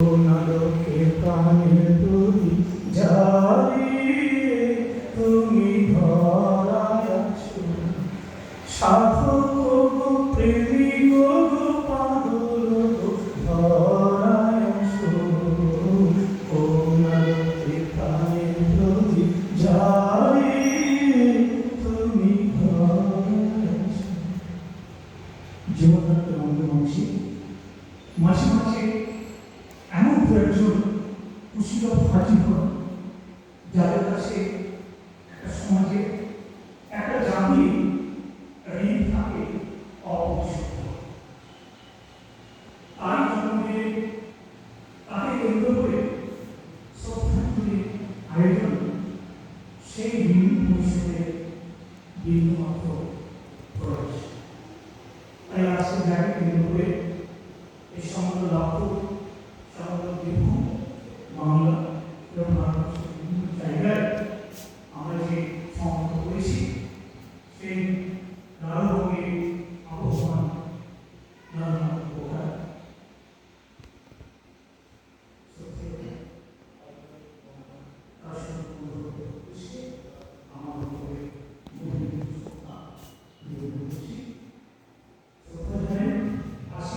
নরকে প্রাণের তুমি জারি তুমি ধরা সাধু গো প্রেমী গো পাগল ধরায়সু ও নরকে প্রাণের তুমি জারি তুমি জীবনতত্ত্ব বন্ধু মাসে মাসে কুশিগত ফাঁকি যাদের কাছে একটা সমাজে একটা জাতি ঋণ থাকে অপরিশোধ তার জন্মে তাকে কেন্দ্র করে সবখানে আয়োজন, সেই ঋণ পরিশোধের বিন্দুমাত্র প্রয়োজন। তাই আজকে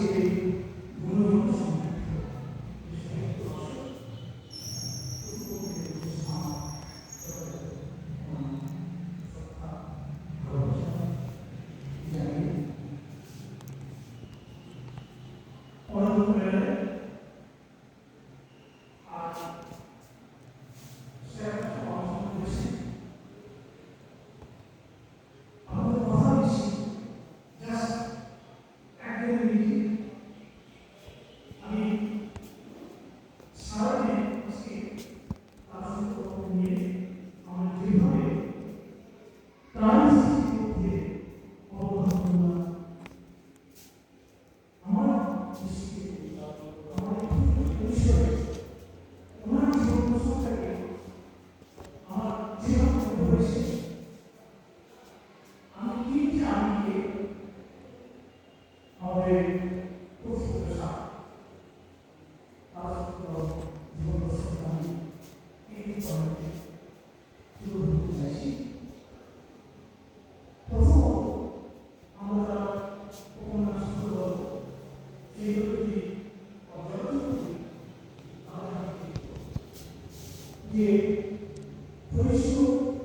que যে 小石を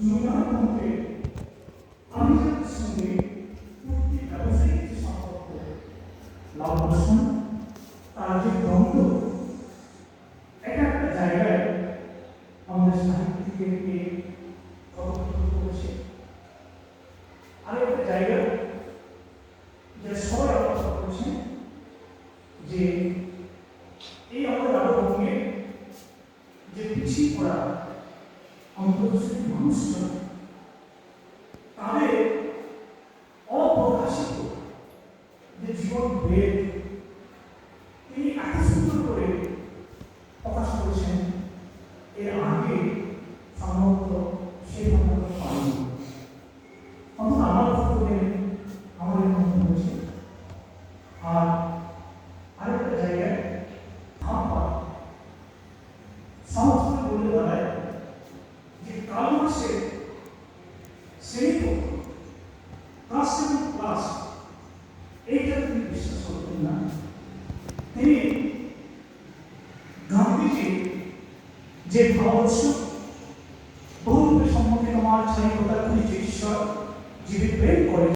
柔軟に持って করা অন্তর্দৃষ্টি মানুষ তাদের যে ভাবস্য বহুরূপে সম্মুখীন আমার ছাড়ি কথা খুঁজে ঈশ্বর জীবিত প্রেম করে